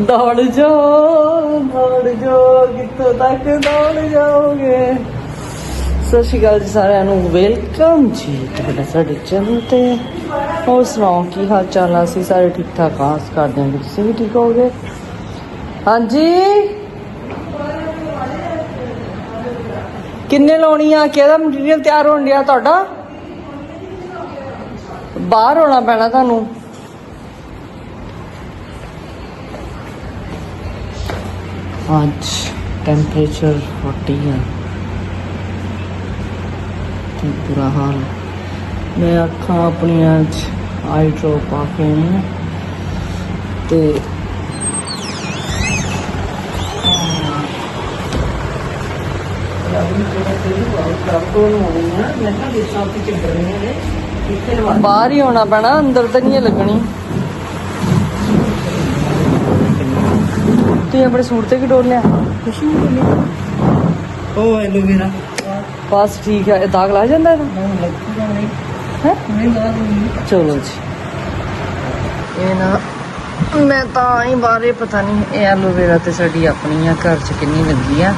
ਦੌੜ ਜਾਓ ਦੌੜ ਜਾਓ, ਕਿੱਥੋਂ ਤੱਕ ਦੌੜ ਜਾਓਗੇ? ਸਤਿ ਸ਼੍ਰੀ ਅਕਾਲ ਜੀ ਸਾਰਿਆਂ ਨੂੰ ਵੈਲਕਮ ਜੀ ਤੁਹਾਡਾ ਸਾਡੇ ਚੈਨਲ ਤੇ। ਹੋਰ ਸੁਣਾਓ, ਕੀ ਹਾਲ ਚਾਲ ਆ? ਸੀ ਸਾਰੇ ਠੀਕ ਠਾਕ ਆਸ ਕਰਦੇ ਹਾਂ ਕਿ ਤੁਸੀਂ ਵੀ ਠੀਕ ਹੋਗੇ ਹਾਂਜੀ? ਕਿੰਨੇ ਲਾਉਣੀ ਆ? ਕਿਹਦਾ ਮਟੀਰੀਅਲ ਤਿਆਰ ਹੋਣ ਡਿਆ ਤੁਹਾਡਾ? ਬਾਹਰ ਹੋਣਾ ਪੈਣਾ ਤੁਹਾਨੂੰ। ਅੱਜ ਟੈਂਪਰੇਚਰ 40 ਹੈ ਤੇ ਬੁਰਾ ਹਾਲ। ਮੈਂ ਅੱਖਾਂ ਆਪਣੀਆਂ ਚ ਆਈ ਡ੍ਰੌਪ ਪਾ ਕੇ ਹਾਂ ਤੇ ਬਾਹਰ ਹੀ ਹੋਣਾ ਪੈਣਾ ਅੰਦਰ ਤਾਂ ਨਹੀਂ ਲੱਗਣੀ। ਤੂੰ ਆਪਣੇ ਸੂਟ ਤੇ ਕਿ ਡੋਲ ਲਿਆ? ਕੁਛ ਨਹੀਂ ਡੋਲਿਆ। ਉਹ ਐਲੋਵੇਰਾ ਬਸ ਠੀਕ ਹੈ ਇਹ ਦਾਗ ਲਾ ਜਾਂਦਾ ਇਹਦਾ? ਨਾ ਲੱਗੂਗਾ ਨਹੀਂ। ਹੈ? ਨਹੀਂ ਲਾ ਦੂੰਗੀ। ਚਲੋ ਜੀ। ਇਹ ਨਾ ਮੈਂ ਤਾਂ ਹੀ ਬਾਰੇ ਪਤਾ ਨਹੀਂ ਇਹ ਐਲੋਵੇਰਾ ਤੇ ਸਾਡੀ ਆਪਣੀ ਆ ਘਰ ਚ ਕਿੰਨੀ ਲੱਗੀ ਆ।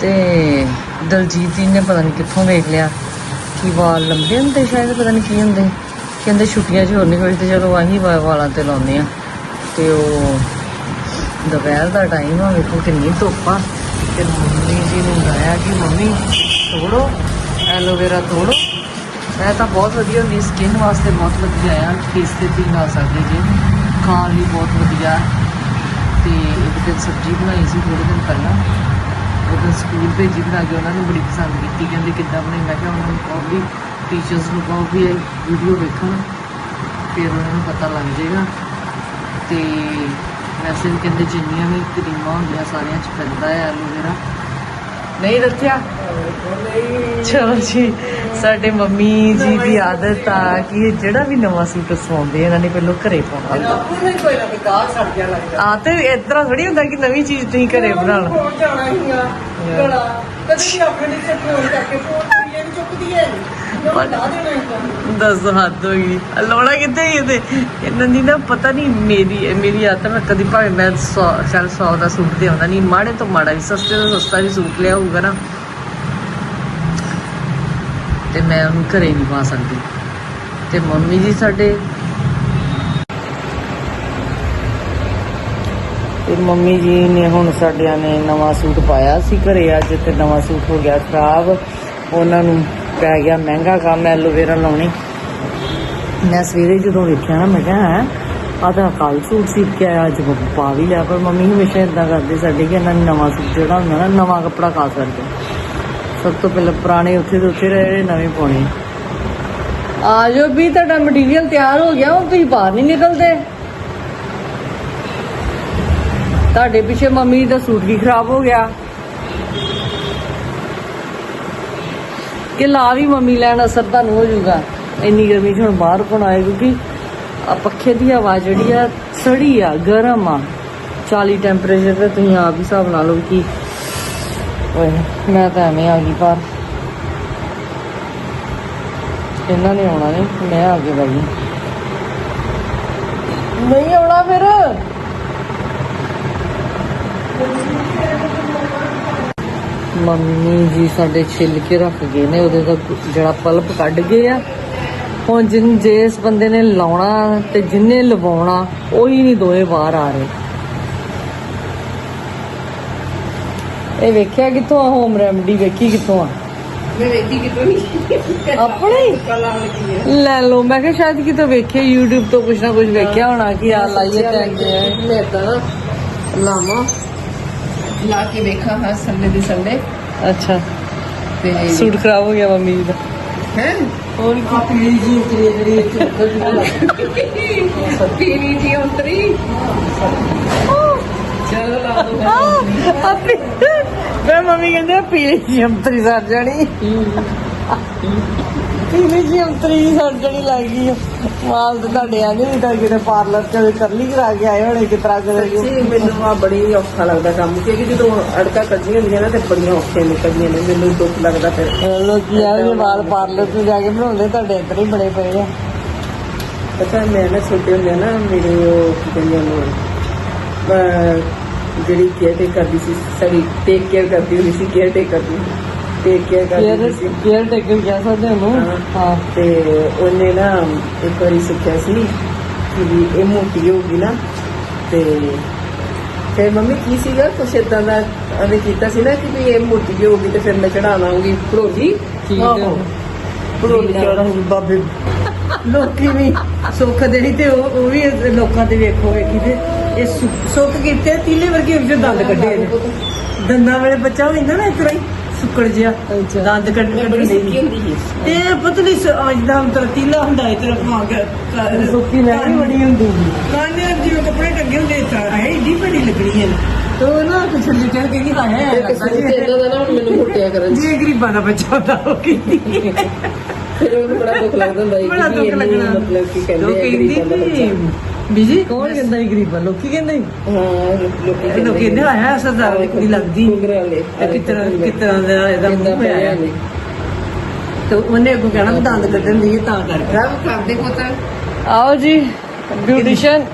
ਤੇ ਦਲਜੀਤ ਜੀ ਨੇ ਪਤਾ ਨਹੀਂ ਕਿੱਥੋਂ ਵੇਖ ਲਿਆ ਕਿ ਵਾਲ ਲੰਬੇ ਹੁੰਦੇ ਸ਼ਾਇਦ ਪਤਾ ਨਹੀਂ ਕੀ ਹੁੰਦੇ। ਕਹਿੰਦੇ ਛੁੱਟੀਆਂ 'ਚ ਹੋਰ ਨਹੀਂ ਕੋਈ ਤੇ ਚਲੋ ਆਹੀ ਵਾਲਾਂ ਤੇ ਲਾਉਂਦੇ ਆ। ਤੇ ਉਹ ਦੁਪਹਿਰ ਦਾ ਟਾਈਮ ਆ, ਵੇਖੋ ਕਿੰਨੀ ਧੁੱਪ ਆ। ਤੇ ਮੰਮੀ ਜੀ ਨੂੰ ਲਾਇਆ ਕਿ ਮੰਮੀ, ਤੋੜੋ, ਐਲੋਵੇਰਾ ਤੋੜੋ। ਇਹ ਤਾਂ ਬਹੁਤ ਵਧੀਆ ਹੁੰਦੀ ਸਕਿਨ ਵਾਸਤੇ ਬਹੁਤ ਵਧੀਆ ਆ ਫੇਸ ਤੇ ਵੀ ਲਾ ਸਕਦੇ ਜੀ। ਖਾਣ ਲਈ ਬਹੁਤ ਵਧੀਆ। ਤੇ ਇੱਕ ਦਿਨ ਸਬਜ਼ੀ ਬਣਾਈ ਸੀ ਥੋੜੇ ਦਿਨ ਪਹਿਲਾਂ। ਉਹ ਸਕੂਲ ਭੇਜੀ ਬਣਾ ਕੇ ਉਹਨਾਂ ਨੇ, ਬੜੀ ਪਸੰਦ ਕੀਤੀ। ਕਹਿੰਦੇ ਕਿੱਦਾਂ ਬਣੀ ਮੈਂ ਕਿਹਾ ਉਹਨਾਂ ਨੂੰ ਕਹੋ ਵੀ ਟੀਚਰਸ ਨੂੰ ਕਹੋ ਵੀ ਇਹ ਵੀਡੀਓ ਵੇਖਣ। ਫਿਰ ਉਹਨਾਂ ਨੂੰ ਪਤਾ ਲੱਗ ਜਾਏਗਾ। ਤੇ ਵੈਸੇ ਵੀ ਕਹਿੰਦੇ ਜਿੰਨੀਆਂ ਵੀ ਕਰੀਮਾਂ ਹੁੰਦੀਆਂ ਸਾਰਿਆਂ ਚ ਪੈਂਦਾ ਹੈ ਐਲੋਵੇਰਾ ਨਹੀਂ ਰੱਖਿਆ? ਚਲੋ ਜੀ ਸਾਡੇ ਮੰਮੀ ਜੀ ਦੀ ਆਦਤ ਆ ਕਿ ਇਹ ਜਿਹੜਾ ਵੀ ਨਵਾਂ ਸੂਟ ਸਵਾਉਂਦੇ ਇਹਨਾਂ ਨੇ ਪਹਿਲਾਂ ਘਰੇ ਪਾਉਣਾ ਆ ਤੇ ਇਸ ਤਰ੍ਹਾਂ ਥੋੜੀ ਹੁੰਦਾ ਕਿ ਨਵੀਂ ਚੀਜ਼ ਤੁਸੀਂ ਘਰੇ ਬਣਾ ਲਓ ਫੋਨ ਜਾਣਾ ਹੀਗਾ ਗਲਾ। ਕਦੇ ਵੀ ਆਪਣੇ ਫੋਨ ਕਰਕੇ ਫੋਨ ਕਰੀਏ ਨਹੀਂ ਚੁੱਕਦੀ ਹੀ ਦੱਸ ਹੱਦ ਹੋ ਗਈ। ਲੋੜਾ ਕਿੱਥੇ ਗਈ ਤੇ ਇਹਨਾਂ ਦੀ ਨਾ ਪਤਾ ਨਹੀਂ, ਮੇਰੀ ਮੇਰੀ ਆਦਤ ਮੈਂ ਕਦੀ ਭਾਵੇਂ ਮੈਂ 100 ਚੱਲ 100 ਦਾ ਸੂਟ ਤੇ ਆਉਂਦਾ ਨਹੀਂ, ਮਾੜੇ ਤੋਂ ਮਾੜਾ ਵੀ, ਸਸਤੇ ਤੋਂ ਸਸਤਾ ਵੀ ਸੂਟ ਲਿਆ ਹੋਊਗਾ ਨਾ। ਤੇ ਮੈਂ ਉਹਨੂੰ ਘਰੇ ਨਹੀਂ ਪਾ ਸਕਦੀ। ਤੇ ਮੰਮੀ ਜੀ ਸਾਡੇ। ਤੇ ਮੰਮੀ ਜੀ ਨੇ ਹੁਣ ਸਾਡਿਆਂ ਨੇ ਨਵਾਂ ਸੂਟ ਪਾਇਆ ਸੀ ਘਰੇ ਅੱਜ, ਤੇ ਨਵਾਂ ਸੂਟ ਹੋ ਗਿਆ ਖਰਾਬ। ਉਹਨਾਂ ਨੂੰ ਪੈ ਗਿਆ, ਮਹਿੰਗਾ ਕੰਮ ਐਲੋਵੇਰਾ ਲਾਉਣੀ। ਮੈਂ ਸਵੇਰੇ ਜਦੋਂ ਵੇਖਿਆ ਨਾ, ਮੈਂ ਕਿਹਾ ਆ ਤਾਂ ਕੱਲ ਸੂਟ ਸੀ ਕੇ ਅੱਜ ਪਾ ਵੀ ਲਿਆ, ਪਰ ਮੰਮੀ ਹਮੇਸ਼ਾ ਇਦਾਂ ਕਰਦੇ ਸਾਡੇ ਕਿ ਇਹਨਾਂ ਨੇ ਨਵਾਂ ਸੂਟ ਜਿਹੜਾ ਹੁੰਦਾ ਨਾ, ਨਵਾਂ ਕੱਪੜਾ ਖਾ ਸਕਦੇ। ਸਭ ਤੋਂ ਪਹਿਲਾਂ ਪੁਰਾਣੇ ਉੱਥੇ ਦੇ ਉੱਥੇ ਰਹੇ, ਨਵੇਂ ਪਾਉਣੇ। ਆ ਜਾਓ ਵੀ, ਤੁਹਾਡਾ ਮਟੀਰੀਅਲ ਤਿਆਰ ਹੋ ਗਿਆ, ਹੁਣ ਤੁਸੀਂ ਬਾਹਰ ਨਹੀਂ ਨਿਕਲਦੇ। ਤੁਹਾਡੇ ਪਿੱਛੇ ਮੰਮੀ ਦਾ ਸੂਟ ਵੀ ਖਰਾਬ ਹੋ ਗਿਆ। ਕਿ ਲਾ ਵੀ ਮੰਮੀ ਲੈਣ ਅਸਰ ਤੁਹਾਨੂੰ ਹੋ ਜਾਊਗਾ ਇੰਨੀ ਗਰਮੀ 'ਚ ਹੁਣ ਬਾਹਰ ਕੋਣ ਆਏ? ਕਿਉਂਕਿ ਆ ਪੱਖੇ ਦੀ ਹਵਾ ਜਿਹੜੀ ਆ, ਸੜੀ ਆ, ਗਰਮ ਆ। 40 ਟੈਂਪਰੇਚਰ ਤੇ ਤੁਸੀਂ ਆਪ ਹੀ ਹਿਸਾਬ ਲਾ ਲਓ ਕਿ ਓਏ, ਮੈਂ ਤਾਂ ਐਵੇਂ ਆ ਗਈ ਪਰ ਇਹਨਾਂ ਨੇ ਆਉਣਾ ਨਹੀਂ ਮੈਂ ਆ ਕੇ ਬਾਈ ਨਹੀਂ ਆਉਣਾ ਫਿਰ। ਮੰਮੀ ਜੀ ਸਾਡੇ ਛਿੱਲ ਕੇ ਰੱਖ ਗਏ ਨੇ ਉਹਦੇ ਦਾ ਜਿਹੜਾ ਪਲਪ ਕੱਢ ਗਏ ਆ। ਹੁਣ ਜਿਨ ਜਿਸ ਬੰਦੇ ਨੇ ਲਾਉਣਾ ਤੇ ਜਿੰਨੇ ਲਵਾਉਣਾ ਉਹੀ ਨਹੀਂ ਦੋਏ ਬਾਹਰ ਆ ਰਹੇ। ਇਹ ਵੇਖਿਆ ਕਿੱਥੋਂ ਆ ਹੋਮ ਰੈਮਡੀ ਵੇਖੀ ਕਿੱਥੋਂ ਆ? ਮੈਂ ਵੇਖੀ ਕਿਤੋਂ ਨਹੀਂ ਆਪਣੇ ਲੈ ਲਓ ਮੈਂ ਕਿਹਾ ਸ਼ਾਇਦ ਕਿਤੋਂ ਵੇਖਿਆ YouTube ਤੋਂ ਕੁਝ ਨਾ ਕੁਝ ਵੇਖਿਆ ਹੋਣਾ ਕਿ ਆ ਲਾਈਏ ਟੈਂਕ ਮੈਂ ਤਾਂ ਲਾਮਾ ਲਾ ਕੇ ਵੇਖਾ ਹਾਂ ਸੰਡੇ ਦੇ ਸੰਡੇ। ਅੱਛਾ। ਤੇ ਸੂਟ ਖਰਾਬ ਹੋ ਗਿਆ ਮੰਮੀ ਜੀ ਦਾ। ਹੈ? ਹੋਰ ਕੀ? ਪੀਲੀ ਜੀ ਉਤਰੀ ਜਿਹੜੀ ਇੱਥੇ ਪੀਰੀ ਦੀ ਉਤਰੀ। ਚਲੋ ਲਾ ਦੋ ਆਪੀ। ਮੈਂ ਮੰਮੀ ਕਹਿੰਦੇ ਪੀਲੀ ਜੀ ਅੰਤਰੀ ਸਰ ਜਾਣੀ। ਪੀਲੀ ਜੀ ਅੰਤਰੀ ਸਰ ਜਾਣੀ ਲੱਗ ਗਈ ਆ। ਮਾਲ ਤੇ ਤੁਹਾਡੇ ਆ ਨਹੀਂ ਤਾਂ ਕਿਤੇ ਪਾਰਲਰ ਚ ਕਰਲੀ ਕਰਾ ਕੇ ਆਏ ਹੋਣੇ ਕਿਸ ਤਰ੍ਹਾਂ ਕਰੇ ਸੱਚੀ ਮੈਨੂੰ ਆ ਬੜੀ ਔਖਾ ਲੱਗਦਾ ਕੰਮ ਕਿਉਂਕਿ ਜਦੋਂ ਅੜਕਾ ਕੱਢੀਆਂ ਹੁੰਦੀਆਂ ਨਾ ਤੇ ਬੜੀਆਂ ਔਖੀਆਂ ਨਿਕਲਦੀਆਂ ਨੇ ਮੈਨੂੰ ਦੁੱਖ ਲੱਗਦਾ ਫਿਰ। ਲੋਕੀ ਆ ਵੀ ਵਾਲ ਪਾਰਲਰ ਤੋਂ ਜਾ ਕੇ ਬਣਾਉਂਦੇ ਤੁਹਾਡੇ ਇੱਧਰ ਹੀ ਬੜੇ ਪਏ ਆ। ਪਤਾ ਮੈਂ ਨਾ ਛੋਟੇ ਹੁੰਦੇ ਨਾ ਮੇਰੇ ਉਹ ਕੀ ਕਹਿੰਦੇ ਉਹਨੂੰ ਅਹ, ਜਿਹੜੀ ਕੇਅਰ ਟੇਕ ਕਰਦੀ ਸੀ ਸਾਡੀ ਟੇਕ ਕੇਅਰ ਕਰਦੀ ਹੁੰਦੀ ਸੀ ਕੇਅਰ ਟੇਕ ਕਰਦੀ ਟੇਕ ਕੇਅਰ ਕਰਦੀ ਕੇਅਰ ਹੁੰਦੀ ਸੀ ਕੇਅਰ ਟੇਕਰ ਕਹਿ ਸਕਦੇ ਹੋ ਹਾਂ। ਉਹਨੂੰ ਹਾਂ। ਤੇ ਉਹਨੇ ਨਾ ਇੱਕ ਵਾਰੀ ਸਿੱਖਿਆ ਸੀ ਕਿ ਵੀ ਇਹ ਮੋਟੀ ਹੋਊਗੀ ਨਾ ਤੇ ਫਿਰ ਮੰਮੀ ਕੀ ਸੀਗਾ? ਕੁਛ ਏਦਾਂ ਦਾ ਉਹਨੇ ਕੀਤਾ ਸੀ ਨਾ ਕਿ ਵੀ ਇਹ ਮੋਟੀ ਜਿਹੀ ਹੋਊਗੀ ਤੇ ਫਿਰ ਮੈਂ ਚੜਾ ਲਾਂਗੀ। ਭੜੋਲੀ? ਆਹੋ। ਭੜੋਲੀ ਚੜਾਂਗੀ ਬਾਬੇ। ਲੋਕੀ ਵੀ ਸੁੱਖ ਦੇਣੀ ਤੇ ਉਹ ਉਹ ਵੀ ਲੋਕਾਂ ਦੇ ਵੇਖੋ ਵੇਖੀ ਤੇ ਇਹ ਸੁੱਖ- ਕੀਤੇ ਤੀਲੇ ਵਰਗੇ ਵਿੱਚ ਦੰਦ ਕੱਢੇ ਨੇ ਦੰਦਾਂ ਵਾਲੇ ਬੱਚਾ ਹੋ ਜਾਂਦਾ ਨਾ ਇਸ ਤਰ੍ਹਾਂ ਹੀ। ਸੁੱਕੜ ਜਿਹਾ ਅੱਛਾ। ਦੰਦ ਕੱਢ ਕੱਢ ਸੁੱਕੀ ਹੁੰਦੀ ਹੈ ਤੇ ਪਤਲੀ ਸ- ਅੱਜ ਦਾ ਅੰਤਰ ਤੀਲਾ ਹੁੰਦਾ ਇਸ ਤਰ੍ਹਾਂ ਭਾਗ ਸੁੱਕੀ ਲੈ ਵੀ ਬੜੀ ਹੁੰਦੀ ਸੀ। ਕਾਨੇ ਜਿਵੇਂ ਕੱਪੜੇ ਟੰਗੇ ਹੁੰਦੇ ਇਸ ਤਰ੍ਹਾਂ ਹੈ ਏਡੀ ਵੱਡੀ ਲੱਗਣੀ ਹੈ। ਤੇ ਨਾ ਕੁਛ ਲਿਟਰ ਕੇ ਨਹੀਂ ਆਇਆ ਹੈ ਦਾ ਨਾ ਹੁਣ ਮੈਨੂੰ ਮੁੱਟਿਆ ਕਰਨ। ਜੀ ਗਰੀਬਾਂ ਦਾ ਬੱਚਾ ਹੁੰਦਾ ਉਹ ਕਹਿੰਦੀ ਫਿਰ ਉਹਨੂੰ ਬੜਾ ਦੁੱਖ ਲੱਗਦਾ ਹੁੰਦਾ ਸੀ ਬੜਾ ਕਿ ਦੁੱਖ ਇੰਨੀ ਲੱਗਣਾ। ਮਤਲਬ ਕਿ ਕਹਿੰਦੇ ਲੋਕ ਆ ਕਹਿੰਦੀ ਗਰੀਬਾਂ ਦਾ ਵੀ ਬੱਚਾ। ਬੀਜੀ ਕੌਣ ਕਹਿੰਦਾ ਸੀ ਗਰੀਬਾਂ? ਲੋਕੀ ਕਹਿੰਦੇ। ਸੀ? ਹਾਂ ਲੋਕੀ ਲੋਕ ਕਹਿੰਦੇ ਆਇਆ ਸਰਦਾਰ ਦੀ ਕੁੜੀ ਲੱਗਦੀ ਘੁੰਗਰਾਂ ਵਾਲੇ। ਇਹ ਕਿਤਨਾ ਕਿਤਨਾ ਦਾ ਇਹਦਾ ਮੂੰਹ ਪਿਆ ਹੈ ਤੇ ਉਹਨੇ ਅੱਗੋਂ ਕਹਿਣਾ ਵੀ ਦੰਦ ਕੱਢਣ ਦੀ ਤਾਂ ਕਰਕੇ। ਰੱਬ ਕਰਦੇ ਪੁੱਤ। ਆਓ ਜੀ ਬਿਊਟੀਸ਼ੀਅਨ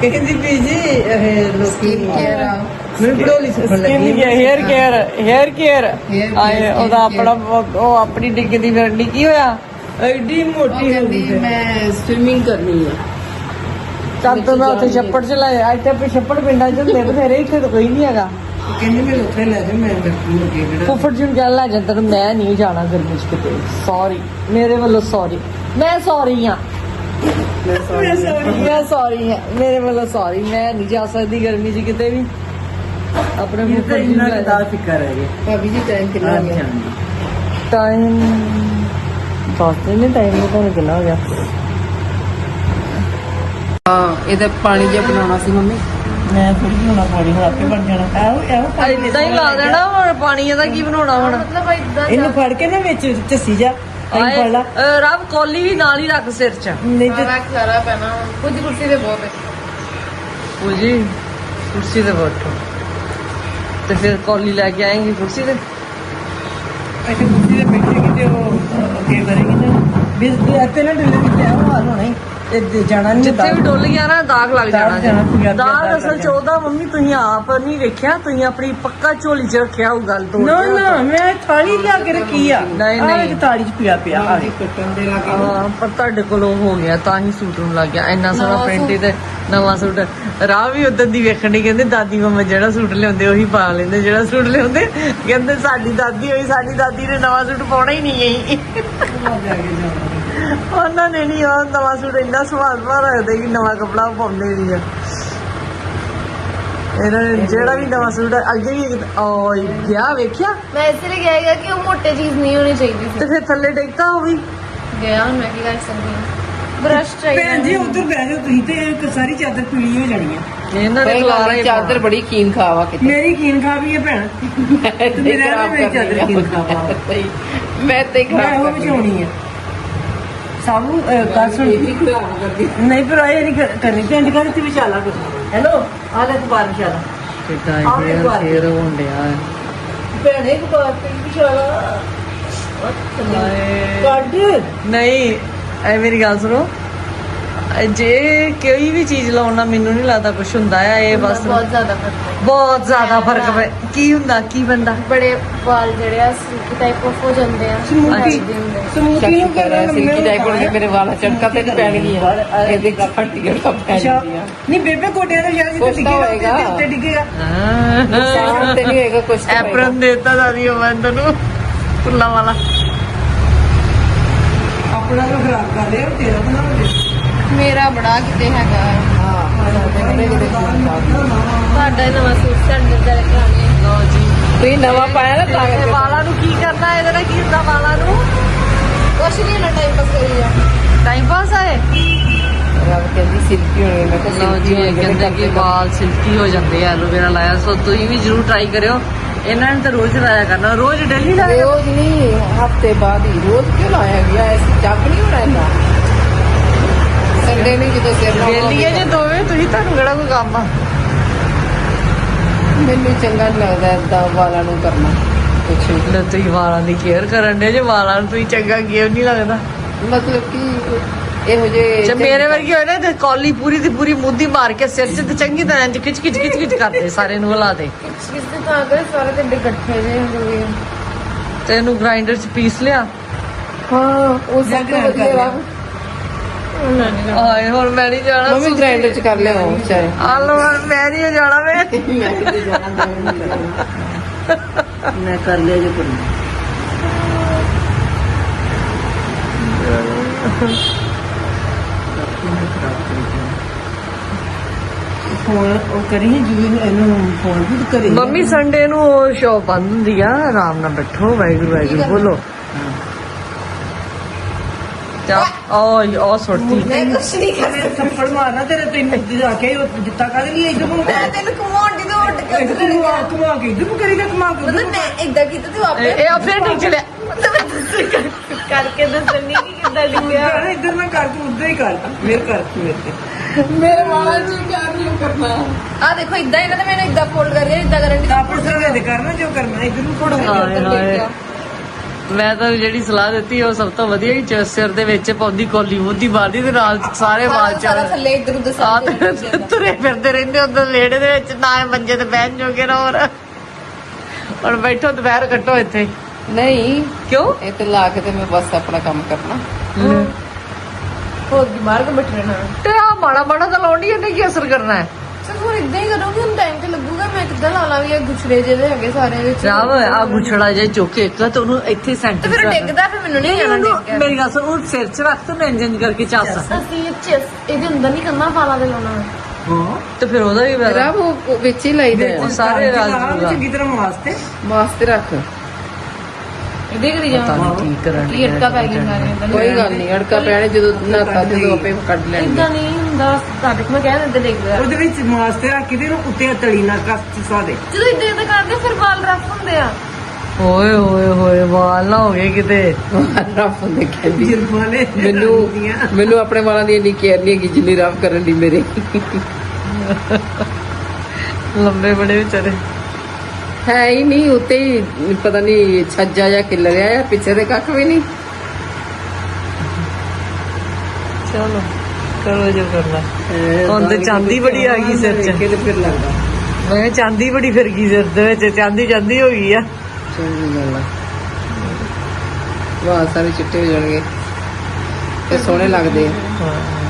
ਕਹਿੰਦੀ ਬੀਜੀ ਇਹ ਲੋਕੀ? Care ਆ। ਲੱਗੀ ਹੇਅਰ ਕੇਅਰ ਹੇਅਰ ਕੇਅਰ ਆਏ ਉਹਦਾ ਆਪਣਾ ਉਹ ਆਪਣੀ ਡਿੱਗਦੀ ਫਿਰਨੀ ਕੀ ਹੋਇਆ? ਐਡੀ ਮੋਟੀ ਹੋ। ਗਈ ਮੈਂ ਸਵਿਮਿੰਗ ਕਰਨੀ ਹੈ। ਚੱਲ ਤੂੰ ਮੈਂ ਉੱਥੇ ਛੱਪੜ ਚ ਲਾਇਆ ਇੱਥੇ ਆਪੇ ਛੱਪੜ ਪਿੰਡਾਂ ਚ ਹੁੰਦੇ ਬਥੇਰੇ ਇੱਥੇ ਤਾਂ ਕੋਈ ਨਹੀਂ ਹੈਗਾ। ਕਹਿੰਦੀ ਮੈਂ ਉੱਥੇ ਲੈ ਜਾ ਮੈਂ ਫੁੱਫੜ ਜੀ ਨੂੰ ਕਹਿ ਲੈ ਜਾਂਦਾ ਮੈਂ ਨਹੀਂ ਜਾਣਾ ਗਰਮੀ ਚ ਕਿਤੇ। ਸੌਰੀ ਮੇਰੇ ਵੱਲੋਂ ਸੌਰੀ ਮੈਂ ਸੌਰੀ ਆ ਮੈਂ ਸਾਰੀ ਮੈਂ ਸੌਰੀ ਆ ਮੇਰੇ ਵੱਲੋਂ ਸੌਰੀ ਮੈਂ ਨਹੀਂ ਜਾ ਸਕਦੀ ਗਰਮੀ ਚ ਕਿਤੇ ਵੀ। ਆਪਣੇ ਇਹ ਤਾਂ ਜੀ ਇੰਨਾ ਨੂੰ ਕਦਾ ਫਿਕਰ ਹੈ ਇਹ ਭਾਬੀ ਜੀ ਟਾਈਮ ਕਿੰਨਾ ਹੋ ਗਿਆ? ਟਾਈਮ ਦੱਸ ਦਿਨ ਟਾਈਮ ਨੂੰ ਤੁਹਾਨੂੰ ਕਿੰਨਾ ਹੋ ਗਿਆ? ਹਾਂ ਇਹਦਾ ਪਾਣੀ ਜਿਹਾ ਬਣਾਉਣਾ ਸੀ ਮੰਮੀ। ਮੈਂ ਥੋੜੀ ਬਣਾਉਣਾ ਪਾਣੀ ਹੁਣ ਆਪੇ ਬਣ ਜਾਣਾ। ਆਹੋ ਆਹੋ ਇਦਾਂ ਹੀ ਲਾ ਦੇਣਾ ਹੁਣ ਪਾਣੀ ਇਹਦਾ ਕੀ ਬਣਾਉਣਾ ਹੁਣ? ਮਤਲਬ ਇਦਾਂ ਇਹਨੂੰ ਫੜ ਕੇ ਨਾ ਵਿੱਚ ਝੱਸੀ ਜਾ ਐਂ ਆਏ, ਫੜ ਲਾ। ਰੱਬ ਕੋਲੀ ਵੀ ਨਾਲ ਹੀ ਰੱਖ ਸਿਰ ਚ। ਨਹੀਂ ਤੇ ਸਾਰਾ ਪੈਣਾ ਕੁਝ ਕੁਰਸੀ ਤੇ ਬਹੁਤ ਹੈ। ਪੂਜੀ ਕੁਰਸੀ ਤੇ ਬੈਠੋ। ਤੇ ਫਿਰ ਕੋਲੀ ਲੈ ਕੇ ਆਏਂਗੇ ਕੁਰਸੀ ਤੇ। ਇੱਥੇ ਕੁਰਸੀ ਤੇ ਬੈਠੇਗੀ ਤੇ ਉਹ ਅੱਗੇ ਕਰੇਗੀ ਨਾ ਵੀ ਇੱਥੇ ਨਾ ਢਿੱਲੇ ਹੀ ਤੇ ਜਾਣਾ ਨਹੀਂ ਜਿੱਥੇ ਵੀ ਡੁੱਲ ਗਿਆ ਨਾ ਦਾਗ ਲੱਗ ਜਾਣਾ ਜੀ। ਦਾਗ ਅਸਲ ਚ ਉਹਦਾ ਮੰਮੀ ਤੁਸੀਂ ਆਪ ਨਹੀਂ ਵੇਖਿਆ ਤੁਸੀਂ ਆਪਣੀ ਪੱਕਾ ਝੋਲੀ ਚ ਰੱਖਿਆ ਉਹ ਗੱਲ ਤੋਂ ਨਾ ਨਾ ਮੈਂ ਥਾਲੀ ਲਿਆ ਕੇ ਰੱਖੀ ਆ। ਨਹੀਂ, ਨਹੀਂ। ਇੱਕ ਥਾਲੀ ਚ ਪਿਆ ਪਿਆ ਆ ਹਾਂ ਪਰ ਤੁਹਾਡੇ ਕੋਲ ਹੋ ਗਿਆ ਤਾਂ ਹੀ ਸੂਟ ਨੂੰ ਲੱਗ ਗਿਆ। ਇੰਨਾ ਸੋਹਣਾ ਪ੍ਰਿੰਟ ਤੇ ਨਵਾਂ ਸੂਟ। ਰਾਹ ਵੀ ਉਦੋਂ ਦੀ ਵੇਖਣ ਕਹਿੰਦੇ ਦਾਦੀ ਮਮਾ ਜਿਹੜਾ ਸੂਟ ਲਿਆਉਂਦੇ ਉਹੀ ਪਾ ਲੈਂਦੇ ਜਿਹੜਾ ਸੂਟ ਲਿਆਉਂਦੇ। ਕਹਿੰਦੇ ਸਾਡੀ ਦਾਦੀ ਹੋਈ ਸਾਡੀ ਦਾਦੀ ਨੇ ਨਵਾਂ ਸੂਟ ਪਾਉਣਾ ਹੀ ਨਹੀਂ ਗਈ ਉਹਨਾਂ ਨੇ ਨਹੀਂ ਉਹ ਨਵਾਂ ਸੂਟ ਇੰਨਾ ਸਵਾਦ ਭਾ ਰੱਖਦੇ ਕਿ ਨਵਾਂ ਕਪੜਾ ਪਾਉਂਦੇ ਨਹੀਂ ਆ। ਇਹਨਾਂ ਨੇ ਜਿਹੜਾ ਵੀ ਨਵਾਂ ਸੂਟ ਅੱਗੇ ਵੀ ਓਏ ਗਿਆ ਵੇਖਿਆ? ਮੈਂ ਇਸੇ ਲਈ ਕਹੇਗਾ ਕਿ ਉਹ ਮੋਟੇ ਚੀਜ਼ ਨਹੀਂ ਹੋਣੀ ਚਾਹੀਦੀ ਤੇ ਸੀ ਫਿਰ ਥੱਲੇ ਡਿੱਗਦਾ ਉਹ ਵੀ? ਗਿਆ ਹੁਣ ਮੈਂ ਕੀ ਕਰ ਸਕਦੀ ਹਾਂ? ਬ੍ਰਸ਼ ਚਾਹੀਦਾ ਭੈਣ ਜੀ ਉਧਰ ਬਹਿ ਜਾਓ ਤੁਸੀਂ ਤੇ ਇੱਕ ਸਾਰੀ ਚਾਦਰ ਪੀਲੀ ਹੋ ਜਾਣੀ ਹੈ ਇਹਨਾਂ ਨੇ ਖਲਾਰਾ ਹੀ ਚਾਦਰ ਬੜੀ ਕੀਨ ਖਾਵਾ ਕਿਤੇ। ਮੇਰੀ ਕੀਨ ਖਾ ਵੀ ਹੈ ਭੈਣ ਤੇ ਮੇਰਾ ਨਾ ਮੇਰੀ ਚਾਦਰ ਕੀਨ ਖਾ ਵਾ ਮੈਂ ਤੇ ਮੈਂ ਖਰਾਬ ਉਹ ਕਰਦੀ ਹੈ ਸਾਬੂ ਗੱਲ ਸੁਣ। ਨਹੀਂ ਪਰ ਇਹ ਨਹੀਂ ਕਰ- ਕਰਨੀ। ਤੇ ਅੰਜ ਕਰ। ਤੇ ਵਿਚਾਲਾ ਕੁਝ ਹੈਲੋ ਆ ਲੈ ਕੁਬਾਰ ਵਿਚਾਲਾ ਕਿੱਦਾਂ ਇਹ। ਫੇਰ ਹੋਣ ਡਿਆ। ਹੈ ਭੈਣੇ ਕੁਬਾਰ ਤੇ ਵਿਚਾਲਾ ਹਾਏ। ਕੱਢ। ਨਹੀਂ ਐ ਮੇਰੀ ਗੱਲ ਸੁਣੋ। ਜੇ ਕੋਈ ਵੀ ਚੀਜ਼ ਲਾਉਣ ਨਾਲ ਮੈਨੂੰ ਨਹੀਂ ਲੱਗਦਾ ਕੁਝ ਹੁੰਦਾ ਹੈ ਇਹ ਬਸ ਬਹੁਤ ਜ਼ਿਆਦਾ ਫ਼ਰਕ ਹੈ ਬਹੁਤ ਜ਼ਿਆਦਾ ਫ਼ਰਕ ਪੈ ਕੀ ਹੁੰਦਾ ਕੀ ਬੰਦਾ? ਬੜੇ ਵਾਲ ਜਿਹੜੇ ਆ ਸਿਲਕੀ ਟਾਈਪ ਆਫ ਹੋ ਜਾਂਦੇ ਆ। ਸਮੂਥੀ ਆ। ਸਮੂਥੀ ਨੂੰ ਸ਼ੱਕਰ ਹੈ ਸਿਲਕੀ ਟਾਈਪ ਹੋ ਮੇਰੇ ਵਾਲਾ ਚੜਕਾ ਤੇ ਪੈਣ ਗਈਆਂ। ਇਹਦੇ ਫੱਟੀਆਂ ਪੈ ਅੱਛਾ। ਜਾਂਦੀਆਂ ਨਹੀਂ ਬੇਬੇ ਕੋਟਿਆਂ ਦੇ ਕੁਛ ਜਿੱਤੇ ਤਾਂ ਡਿੱਗੇਗਾ। ਤੇ ਡਿੱਗੇਗਾ। ਸਾਹ ਤੇ ਨਹੀਂ ਹੋਏਗਾ ਕੁਛ ਤਾਂ ਹੋਏਗਾ। ਐਪਰਨ ਦੇਤਾ ਦਾਦੀ ਮੈਂ ਤੈਨੂੰ ਫੁੱਲਾਂ ਵਾਲਾ। ਆਪਣਾ ਤਾਂ ਖਰਾਬ ਕਰ ਲਿਆ ਤੇਰਾ ਮੇਰਾ ਬੜਾ ਕਿਤੇ ਹੈਗਾ। ਤੁਹਾਡਾ ਨਵਾਂ ਸੂਟ ਸੈਂਡਲ ਦਾ ਲੈ ਕੇ ਆਉਣੇ ਲਓ ਜੀ। ਤੁਸੀਂ ਨਵਾਂ ਪਾਇਆ ਨਾ ਤਾਂ ਕਰਕੇ। ਵਾਲਾਂ ਨੂੰ ਕੀ ਕਰਨਾ ਇਹਦੇ ਨਾਲ ਕੀ ਹੁੰਦਾ ਵਾਲਾਂ ਨੂੰ? ਕੁਛ ਨਹੀਂ ਨਾ ਟਾਈਮ ਪਾਸ ਕਰੀ ਜਾ ਟਾਈਮ ਪਾਸ ਆਏ ਰੱਬ ਕਹਿੰਦੀ ਸਿਲਕੀ ਹੋਣੀ ਮੈਂ ਕਿਹਾ ਜੀ ਇਹ ਕਹਿੰਦੇ ਕਿ ਵਾਲ ਸਿਲਕੀ ਹੋ ਜਾਂਦੇ ਆ ਐਲੋਵੇਰਾ ਲਾਇਆ। ਸੋ ਤੁਸੀਂ ਵੀ ਜਰੂਰ ਟਰਾਈ ਕਰਿਓ। ਇਹਨਾਂ ਨੇ ਤਾਂ ਰੋਜ਼ ਲਾਇਆ ਕਰਨਾ। ਰੋਜ਼ ਡੇਲੀ ਲਾਇਆ ਰੋਜ਼ ਨਹੀਂ ਹਫ਼ਤੇ ਬਾਅਦ ਹੀ। ਰੋਜ਼ ਕਿਉਂ ਲਾਇਆ ਗਿਆ? ਐਸੀ ਜੱਬ ਨਹੀਂ ਹੋਣਾ ਇੰਨਾ ਸੰਡੇ ਨਹੀਂ ਜਦੋਂ ਸਿਰ ਨਾ ਡੇਲੀ ਹੈ ਜੇ ਦੋਵੇਂ ਤੁਸੀਂ ਤੁਹਾਨੂੰ ਕਿਹੜਾ ਕੋਈ ਕੰਮ ਆ। ਮੈਨੂੰ ਚੰਗਾ ਨਹੀਂ ਲੱਗਦਾ ਏਦਾਂ ਵਾਲਾਂ ਨੂੰ ਕਰਨਾ। ਕੁਛ ਵੀ। ਲੈ ਤੁਸੀਂ ਵਾਲਾਂ ਦੀ ਕੇਅਰ ਕਰਨ ਦੇ ਜੇ ਵਾਲਾਂ ਨੂੰ ਤੁਸੀਂ ਚੰਗਾ ਗੇਮ ਨਹੀਂ ਲੱਗਦਾ। ਮਤਲਬ ਕਿ ਇਹੋ ਜਿਹੇ ਜੇ ਮੇਰੇ ਵਰਗੀ ਹੋਏ ਨਾ ਤੇ ਕੌਲੀ ਪੂਰੀ ਦੀ ਪੂਰੀ ਮੁੱਦੀ ਮਾਰ ਕੇ ਸਿਰ 'ਚ ਤੇ ਚੰਗੀ ਤਰ੍ਹਾਂ ਇੰਜ ਖਿੱਚ ਖਿੱਚ ਖਿੱਚ ਖਿੱਚ ਕਰਦੇ ਸਾਰੇ ਨੂੰ ਹਿਲਾ ਦੇ। ਕਿਸ ਤੇ ਤਾਂ ਕਰ ਸਾਰੇ ਤੇ ਇਕੱਠੇ ਜੇ ਹੋਏ ਤੇ ਇਹਨੂੰ ਗ੍ਰਾਈਂਡਰ 'ਚ ਪੀਸ ਲਿਆ। ਹਾਂ ਉਹ ਸਭ ਤੋਂ ਵਧੀਆ ਵਾ। ਆਏ ਹੁਣ ਮੈਂ ਨਹੀਂ ਜਾਣਾ ਮੰਮੀ ਗ੍ਰਾਈਂਡਰ ਚ ਕਰ ਲਿਆ ਉਹ ਚਾਹੇ ਆ ਲੋ ਮੈਂ ਨਹੀਂ ਜਾਣਾ ਮੈਂ ਕਿਤੇ ਜਾਣਾ ਨਹੀਂ ਲੱਗਣਾ ਮੈਂ ਕਰ ਲਿਆ ਜੇ ਕਰ ਫੋਨ ਉਹ ਕਰੀ ਜੀ ਇਹਨੂੰ ਫੋਨ ਵੀ ਕਰੀ ਮੰਮੀ ਸੰਡੇ ਨੂੰ ਸ਼ੋਪ ਬੰਦ ਹੁੰਦੀ ਆ ਆਰਾਮ ਨਾਲ ਬੈਠੋ ਵਾਹਿਗੁਰੂ ਵਾਹਿਗੁਰੂ ਬੋਲੋ। ਚਾ ਓਏ ਉਹ ਸੁੱਟਤੀ ਮੈਂ ਕੁਛ ਨਹੀਂ ਕਰ ਮੈਂ ਥੱਪੜ ਮਾਰਨਾ ਤੇਰੇ ਤੈਨੂੰ ਜਾ ਕੇ ਉਹ ਜਿੱਤਾ ਕਰ ਲਈ ਇਧਰ ਨੂੰ ਮੈਂ ਤੈਨੂੰ ਕਮਾਉਣ ਦੀ ਉੱਡ ਕੇ ਉੱਧਰ ਤੈਨੂੰ ਗਿਆ। ਆ। ਕਮਾ ਕੇ ਇਧਰ ਨੂੰ ਕਰੀਦਾ ਕਮਾ ਕੇ ਮਤਲਬ ਮੈਂ ਇਦਾਂ ਕੀਤਾ ਤੂੰ ਆਪੇ ਇਹ ਇਹ ਆਪੇ ਠੀਕ ਚਲਿਆ ਮਤਲਬ ਮੈਂ ਦੱਸ ਕਰ- ਕਰਕੇ ਦੱਸਣੀ ਕਿ ਕਿੱਦਾਂ ਡਿੱਗਿਆ। ਇਧਰ ਨਾ ਕਰ ਤੂੰ ਉਧਰ ਹੀ ਕਰ ਮੇਰੇ ਕਰ ਤੂੰ ਮੇਰੇ ਤੇ। ਮੇਰੇ ਵਾਲਾ ਜੀ ਕਰ ਨਹੀਂ ਕਰਨਾ। ਆ ਦੇਖੋ ਇਦਾਂ ਇਹਨਾਂ ਨੇ ਮੈਨੂੰ ਇਦਾਂ ਫੋਲਡ ਕਰ ਰਿਹਾ ਇਦਾਂ ਕਰਨ ਦੀ ਕਾਪੜ ਸਾਰੇ ਦੇ ਕਰਨਾ ਜੋ ਕਰਨਾ ਇਧਰ ਨੂੰ ਹਾਏ ਹਾਏ ਮੈਂ ਤਾਂ ਜਿਹੜੀ ਸਲਾਹ ਦਿੱਤੀ ਉਹ ਸਭ ਤੋਂ ਵਧੀਆ ਹੀ ਸਿਰ ਦੇ ਵਿੱਚ ਪਾਉਂਦੀ ਕੋਲੀ ਮੁੱਦੀ ਮਾਰਦੀ ਤੇ ਨਾਲ ਸਾਰੇ ਸਾਰਾ ਚ ਥੱਲੇ ਇਧਰ ਉਧਰ ਆ ਸਾਰੇ ਤੁਰੇ ਫਿਰਦੇ ਰਹਿੰਦੇ ਉਧਰ ਲੇੜੇ ਦੇ ਵਿੱਚ ਨਾ ਮੰਜੇ ਤੇ ਬਹਿਣ ਜੋਗੇ ਨਾ ਹੋਰ। ਹੁਣ ਬੈਠੋ ਦੁਪਹਿਰ ਕੱਟੋ ਇੱਥੇ। ਨਹੀਂ। ਕਿਉਂ? ਇਹ ਤੇ ਲਾ ਕੇ ਤੇ ਮੈਂ ਬਸ ਆਪਣਾ ਕੰਮ ਕਰਨਾ। ਹੋਰ ਦੀ ਮਾਰ ਕੇ ਬੈਠ ਰਹਿਣਾ। ਤੇ ਆ ਮਾੜਾ ਮਾੜਾ ਤਾਂ ਲਾਉਂਦੀ ਇਹਨੇ ਕੀ ਅਸਰ ਕਰਨਾ ਹੈ? ਹੋਰ ਇਦਾਂ ਹੀ ਕਰੋਗੇ ਹੁਣ ਟਾਈਮ ਤੇ ਲੱਗੂਗਾ। ਮੈਂ ਕਿੱਦਾਂ ਲਾ ਲਾਂ ਵੀ ਇਹ ਗੁਛੜੇ ਜਿਹੇ ਹੈਗੇ ਸਾਰੇ ਵਿੱਚ। ਰਾਮ ਆ ਗੁਛੜਾ ਜੇ ਚੁੱਕ ਇੱਕ ਤੇ ਉਹਨੂੰ ਇੱਥੇ ਤੇ ਸੈਂਟਰ ਫਿਰ ਉਹ ਡਿੱਗਦਾ ਫਿਰ ਮੈਨੂੰ ਨਹੀਂ ਜਾਣਾ ਡਿੱਗ ਗਿਆ ਮੇਰੀ ਗੱਲ ਸੁਣ ਉਹ ਸਿਰ 'ਚ ਰੱਖ ਤੂੰ ਇੰਜਨ ਕਰਕੇ ਚੱਸ। ਅਸੀਂ ਚਿਸ ਇਹਦੇ ਅੰਦਰ ਨਹੀਂ ਕਰਨਾ ਫਾਲਾ ਦੇ ਲਾਉਣਾ। ਹਾਂ। ਤੇ ਫਿਰ ਉਹਦਾ ਵੀ ਰੱਬ ਉਹ ਵਿੱਚ ਹੀ ਲਾਈਦਾ ਉਹ ਸਾਰੇ ਰਾਜ ਚੰਗੀ ਤਰ੍ਹਾਂ ਵਾਸਤੇ। ਵਾਸਤੇ ਰੱਖ। ਇਹਦੇ ਕਰੀ ਜਾਵਾਂ। ਕੀ ਕਰਨ ਕੀ ਅਟਕਾ ਪੈ ਗਈ ਨਾਰੇ ਅੰਦਰ ਕੋਈ ਗੱਲ ਨਹੀਂ ਅੜਕਾ ਪੈਣੇ ਜਦੋਂ ਨਾਤਾ ਜਦੋਂ ਆਪੇ ਕੱਢ ਲੈਣਗੇ। ਇਦਾਂ ਨਹੀਂ। ਹੁੰਦਾ ਤੁਹਾਡੇ ਮੈਂ ਕਹਿ ਦਿੰਦੇ ਡਿੱਗਦਾ ਉਹਦੇ ਵਿੱਚ ਵਾਸਤੇ ਰੱਖ ਕੇ ਤੇ ਇਹਨੂੰ ਉੱਤੇ ਤਲੀ ਨਾ ਕੱਸ ਚਸਾ ਦੇ। ਜਦੋਂ ਇਦਾਂ ਇਦਾਂ ਕਰਦੇ ਫਿਰ ਵਾਲ ਰਫ ਹੁੰਦੇ ਆ। ਓਏ ਹੋਏ ਹੋਏ ਵਾਲ ਨਾ ਹੋ ਗਏ ਕਿਤੇ। ਰੱਬ ਨੇ ਕਹਿੰਦੀ ਜਰਮਾਨੇ ਮੈਨੂੰ ਮੈਨੂੰ ਆਪਣੇ ਵਾਲਾਂ ਦੀ ਇੰਨੀ ਕੇਅਰ ਨਹੀਂ ਹੈਗੀ ਜਿੰਨੀ ਰੱਬ ਕਰਨ ਦੀ ਮੇਰੇ। ਲੰਬੇ ਬੜੇ ਵਿਚਾਰੇ। ਹੈ ਹੀ ਨਹੀਂ ਉੱਤੇ ਹੀ ਪਤਾ ਨਹੀਂ ਛੱਜਾ ਜਾਂ ਖਿਲ ਰਿਹਾ ਆ ਪਿੱਛੇ ਤੇ ਕੱਖ ਵੀ ਨਹੀਂ। ਚਲੋ। ਕਰੋ ਜੋ ਕਰਨਾ ਹੁਣ ਤੇ ਚਾਂਦੀ ਬੜੀ ਆ ਗਈ ਸਿਰ 'ਚ। ਤੇ ਫਿਰ ਲੱਗਦਾ। ਮੈਂ ਕਿਹਾ ਚਾਂਦੀ ਬੜੀ ਫਿਰ ਗਈ ਸਿਰ ਦੇ ਵਿੱਚ ਚਾਂਦੀ ਚਾਂਦੀ ਹੋ ਗਈ ਆ। ਚੰਗੀ ਗੱਲ ਆ। ਵਾਹ ਸਾਰੇ ਚਿੱਟੇ ਹੋ ਜਾਣਗੇ। ਤੇ ਸੋਹਣੇ ਲੱਗਦੇ ਆ। ਹਾਂ।